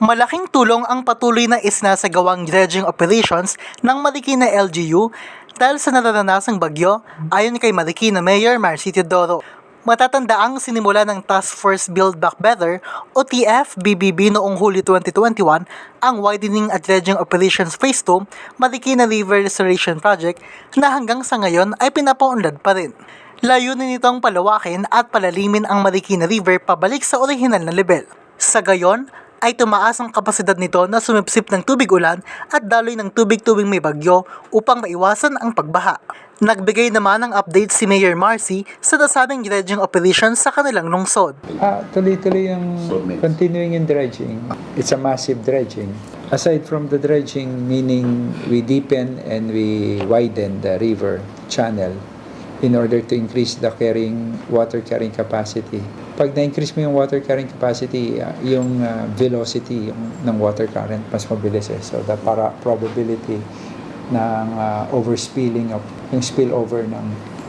Malaking tulong ang patuloy na isnasagawang dredging operations ng Marikina LGU dahil sa nararanasang bagyo ayon kay Marikina Mayor Marcy Teodoro. Matatanda ang sinimula ng Task Force Build Back Better o TF-BBB noong Hulyo 2021 ang widening at dredging operations phase 2 Marikina River Restoration Project na hanggang sa ngayon ay pinapaunlad pa rin. Layunin nitong palawakin at palalimin ang Marikina River pabalik sa orihinal na level. Sa gayon, ay tumaas ang kapasidad nito na sumipsip ng tubig ulan at daloy ng tubig tuwing may bagyo upang maiwasan ang pagbaha. Nagbigay naman ng update si Mayor Marcy sa nasabing dredging operations sa kanilang lungsod. Ah, tuloy-tuloy yung continuing in dredging. It's a massive dredging. Aside from the dredging, meaning we deepen and we widen the river channel in order to increase the carrying water carrying capacity. Pag na-increase mo yung water carrying capacity, ah, yung ah, velocity yung, ng water current mas mabilis eh. So the para probability ng ah, overspilling of yung spillover ng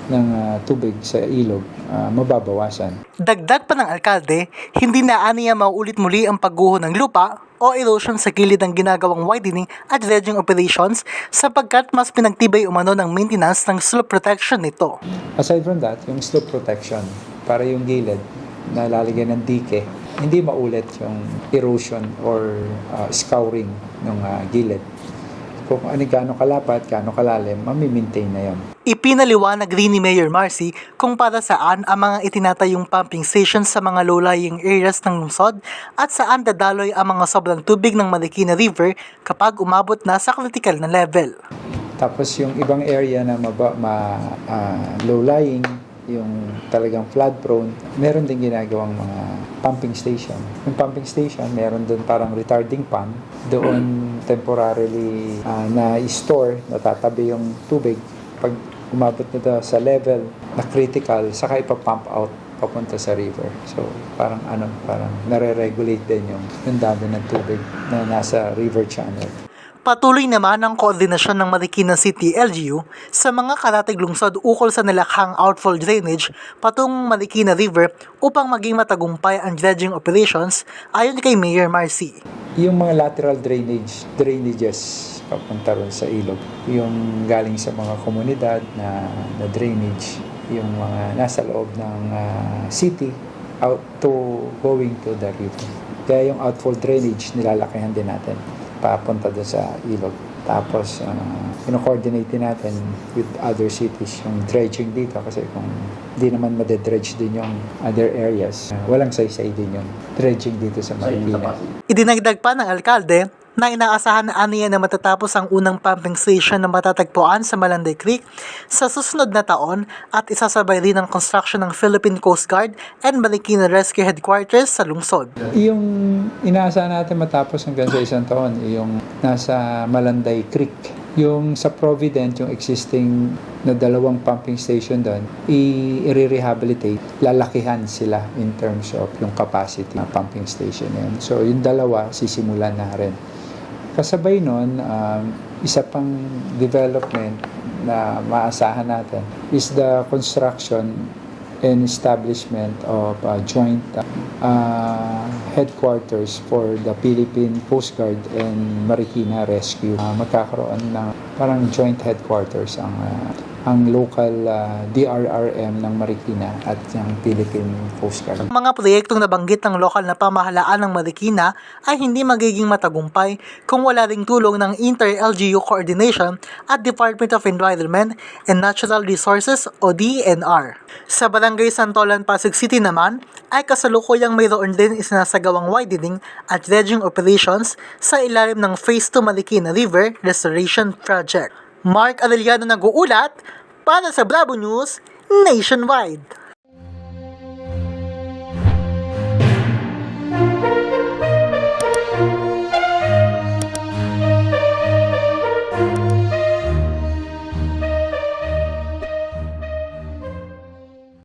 ng ah, tubig sa ilog ah, mababawasan. Dagdag pa ng alkalde, hindi na aniya mauulit muli ang pagguho ng lupa o erosion sa gilid ng ginagawang widening at dredging operations sapagkat mas pinagtibay umano ng maintenance ng slope protection nito. Aside from that, yung slope protection para yung gilid na lalagyan ng dike, hindi maulit yung erosion or uh, scouring ng uh, gilid. Kung ano gaano kalapat, gaano kalalim, mamimaintain na yon. Ipinaliwanag rin ni Mayor Marcy kung para saan ang mga itinatayong pumping stations sa mga low-lying areas ng lungsod at saan dadaloy ang mga sobrang tubig ng Marikina River kapag umabot na sa critical na level. Tapos yung ibang area na maba, ma, ah, low-lying, yung talagang flood prone, meron din ginagawang mga pumping station. Yung pumping station, meron doon parang retarding pump. Doon temporarily ah, na-store, natatabi yung tubig. Pag umabot na sa level na critical, saka ipapump out papunta sa river. So, parang ano, parang nare-regulate din yung, yung dami ng tubig na nasa river channel. Patuloy naman ang koordinasyon ng Marikina City LGU sa mga karatig lungsod ukol sa nilakhang outfall drainage patungong Marikina River upang maging matagumpay ang dredging operations ayon kay Mayor Marcy. Yung mga lateral drainage, drainages papunta ron sa ilog. Yung galing sa mga komunidad na, na drainage, yung mga nasa loob ng ah, city out to going to the river. Kaya yung outfall drainage, nilalakihan din natin papunta doon sa ilog. Tapos, uh, coordinate din natin with other cities yung dredging dito kasi kung di naman madedredge din yung other areas, uh, walang saysay din yung dredging dito sa Marikina. Idinagdag pa ng alkalde na inaasahan na aniya na matatapos ang unang pumping station na matatagpuan sa Malanday Creek sa susunod na taon at isasabay rin ang construction ng Philippine Coast Guard and Marikina Rescue Headquarters sa lungsod. Yung inaasahan natin matapos hanggang sa isang taon, yung nasa Malanday Creek. Yung sa Provident, yung existing na dalawang pumping station doon, i-rehabilitate, lalakihan sila in terms of yung capacity ng pumping station yun. So, yung dalawa, sisimulan na rin. Kasabay nun, um, isa pang development na maasahan natin is the construction and establishment of a joint uh, headquarters for the Philippine Coast Guard and Marikina Rescue. Uh, magkakaroon ng parang joint headquarters ang uh, ang local uh, DRRM ng Marikina at yung Philippine Coast Guard. Ang mga proyektong nabanggit ng lokal na pamahalaan ng Marikina ay hindi magiging matagumpay kung wala ring tulong ng Inter-LGU Coordination at Department of Environment and Natural Resources o DENR. Sa Barangay Santolan, Pasig City naman ay kasalukuyang mayroon din isinasagawang widening at dredging operations sa ilalim ng Phase 2 Marikina River Restoration Project. Mark Arellano nag-uulat para sa Bravo News Nationwide.